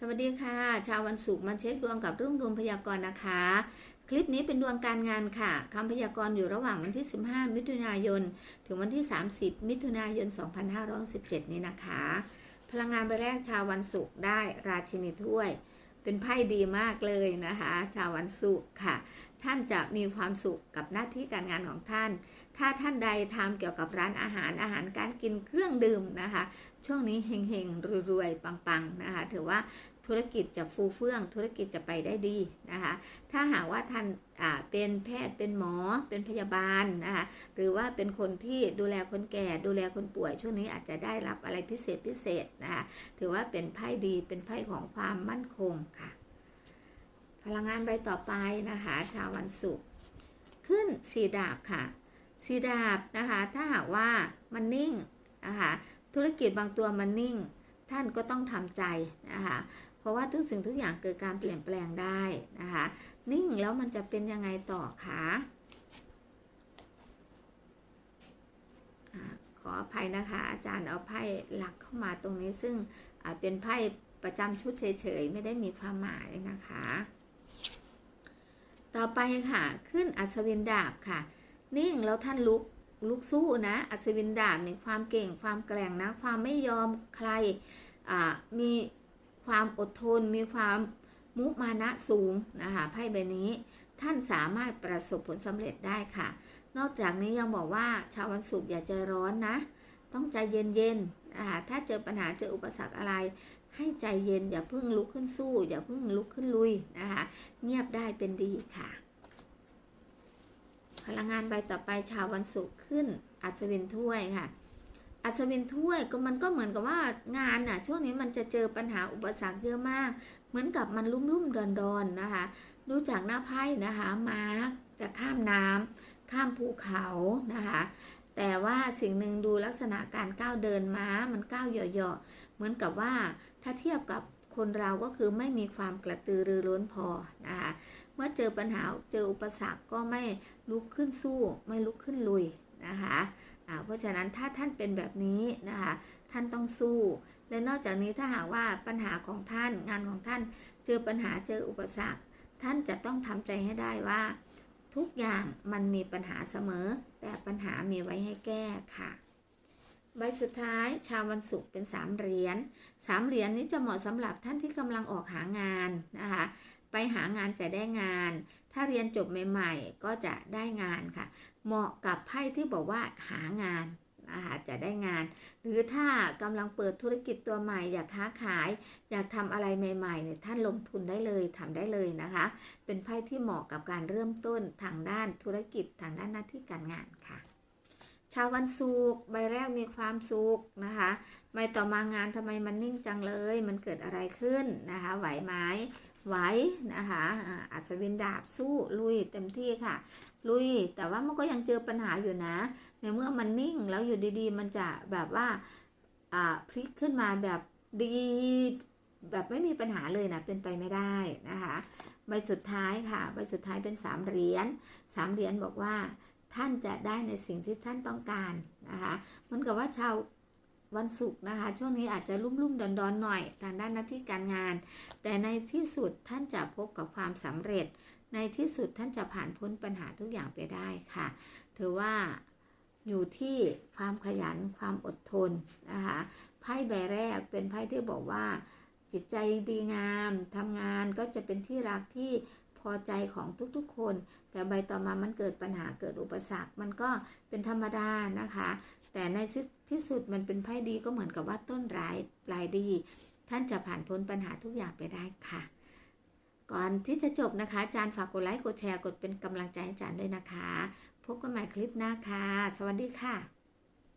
สวัสดีค่ะ ชาววันศุกร์มาเช็คดวงกับรุ่งดวงพยากรณ์นะคะ คลิปนี้เป็นดวงการงานค่ะคำพยากรณ์อยู่ระหว่างวันที่ 15 มิถุนายน ถึงวันที่ 30 มิถุนายน 2517 นี้นะคะ พลังงานใบแรกชาววันศุกร์ได้ราชินีถ้วย เป็นไพ่ดีมากเลยนะคะ ชาววันศุกร์ค่ะ ท่านจะมีความสุขกับหน้าที่การงานของท่าน ถ้าท่านใดทำเกี่ยวกับร้านอาหารอาหารการกินเครื่องดื่มนะคะ ช่วงนี้เฮงๆรวยๆปังๆนะคะ ถือว่าธุรกิจจะฟูเฟื่อง ธุรกิจจะไปได้ดีนะคะ ถ้าหากว่าท่านเป็นแพทย์เป็นหมอเป็นพยาบาลนะคะหรือว่าเป็นคนที่ดูแลคนแก่ดูแลคนป่วย ช่วงนี้อาจจะได้รับอะไรพิเศษพิเศษนะคะถือว่าเป็นไพ่ดีเป็นไพ่ของความมั่นคงค่ะ พลังงานใบต่อไปนะคะ ชาววันศุกร์ขึ้นสีดาบค่ะ สีดาบนะคะ ถ้าหากว่ามันนิ่งนะคะธุรกิจบางตัวมันนิ่ง ท่านก็ต้องทำใจนะคะเพราะว่าทุกสิ่งทุกอย่างเกิดการเปลี่ยนแปลงได้นะคะนิ่งแล้วมันจะเป็นยังไงต่อคะขออภัยนะคะ อาจารย์เอาไพ่หลักเข้ามาตรงนี้ซึ่งเป็นไพ่ประจำชุดเฉยๆ ไม่ได้มีความหมายนะคะ ต่อไปค่ะ ขึ้นอัศวินดาบค่ะ นิ่งแล้วท่านลุกลุกสู้นะ อัศวินดาบมีความเก่งความแกร่งนะ ความไม่ยอมใครอ่ามีความอดทน มีความมุมานะสูงนะคะไพ่ใบนี้ท่านสามารถประสบผลสำเร็จได้ค่ะ นอกจากนี้ยังบอกว่าชาววันศุกร์อย่าใจร้อนนะ ต้องใจเย็นๆนะคะถ้าเจอปัญหาเจออุปสรรคอะไร ให้ใจเย็นอย่าเพิ่งลุกขึ้นสู้ อย่าเพิ่งลุกขึ้นลุยนะคะเงียบได้เป็นดีค่ะ พลังงานใบต่อไปชาววันศุกร์ขึ้น อัศวินถ้วยค่ะ อัศวินถ้วยก็มันก็เหมือนกับว่างานน่ะช่วงนี้มันจะเจอปัญหาอุปสรรคเยอะมาก เหมือนกับมันลุ่มลุ่มดอนดอนๆนะคะ ดูจากหน้าไพ่นะคะมาร์กจะข้ามน้ำข้ามภูเขานะคะแต่ว่าสิ่งหนึ่งดูลักษณะการก้าวเดินม้ามันก้าวเหยาะๆเหมือนกับว่าถ้าเทียบกับคนเราก็คือไม่มีความกระตือรือร้นพอนะคะ เมื่อเจอปัญหาเจออุปสรรคก็ไม่ลุกขึ้นสู้ไม่ลุกขึ้นลุยนะคะอ่าเพราะฉะนั้นถ้าท่านเป็นแบบนี้นะคะท่านต้องสู้ และนอกจากนี้ถ้าหากว่าปัญหาของท่านงานของท่านเจอปัญหาเจออุปสรรค ท่านจะต้องทำใจให้ได้ว่า ทุกอย่างมันมีปัญหาเสมอ แต่ปัญหามีไว้ให้แก้ค่ะใบสุดท้ายชาววันศุกร์เป็นสามเหรียญสามเหรียญนี้จะเหมาะสำหรับท่านที่กำลังออกหางานนะคะ ไปหางานจะได้งาน ถ้าเรียนจบใหม่ๆ ก็จะได้งานค่ะ เหมาะกับไพ่ที่บอกว่าหางานนะคะจะได้งาน หรือถ้ากำลังเปิดธุรกิจตัวใหม่ อยากค้าขาย อยากทำอะไรใหม่ๆเนี่ยท่านลงทุนได้เลยทำได้เลยนะคะ เป็นไพ่ที่เหมาะกับการเริ่มต้นทางด้านธุรกิจทางด้านหน้าที่การงานค่ะ ชาววันศุกร์ใบแรกมีความสุขนะคะใบต่อมางานทำไมมันนิ่งจังเลย มันเกิดอะไรขึ้นนะคะ ไหวไหม ไหวนะคะอัศวินดาบสู้ลุยเต็มที่ค่ะ ลุย แต่ว่ามันก็ยังเจอปัญหาอยู่นะ ในเมื่อมันนิ่งแล้วอยู่ดีๆ มันจะแบบว่าอ่าพลิกขึ้นมาแบบดีแบบไม่มีปัญหาเลยนะเป็นไปไม่ได้นะคะใบสุดท้ายค่ะใบสุดท้ายเป็นสามเหรียญสามเหรียญบอกว่าท่านจะได้ในสิ่งที่ท่านต้องการนะคะเหมือนกับว่าชาว วันศุกร์นะคะ ช่วงนี้อาจจะรุ่มรุ่มดอนดอนๆหน่อยทางด้านหน้าที่การงาน แต่ในที่สุดท่านจะพบกับความสำเร็จ ในที่สุดท่านจะผ่านพ้นปัญหาทุกอย่างไปได้ค่ะถือว่าอยู่ที่ความขยันความอดทนนะคะไพ่ใบแรกเป็นไพ่ที่บอกว่า จิตใจดีงามทำงานก็จะเป็นที่รักที่ อใจของทุกๆคน แต่ใบต่อมามันเกิดปัญหาเกิดอุปสรรค มันก็เป็นธรรมดานะคะ แต่ในที่สุดมันเป็นไพ่ดีก็เหมือนกับว่าต้นร้ายปลายดี ท่านจะผ่านพ้นปัญหาทุกอย่างไปได้ค่ะ ก่อนที่จะจบนะคะอาจารย์ฝากกดไลค์กดแชร์กดเป็นกำลังใจอาจารย์ด้วยนะคะ พบกันใหม่คลิปหน้าค่ะ สวัสดีค่ะ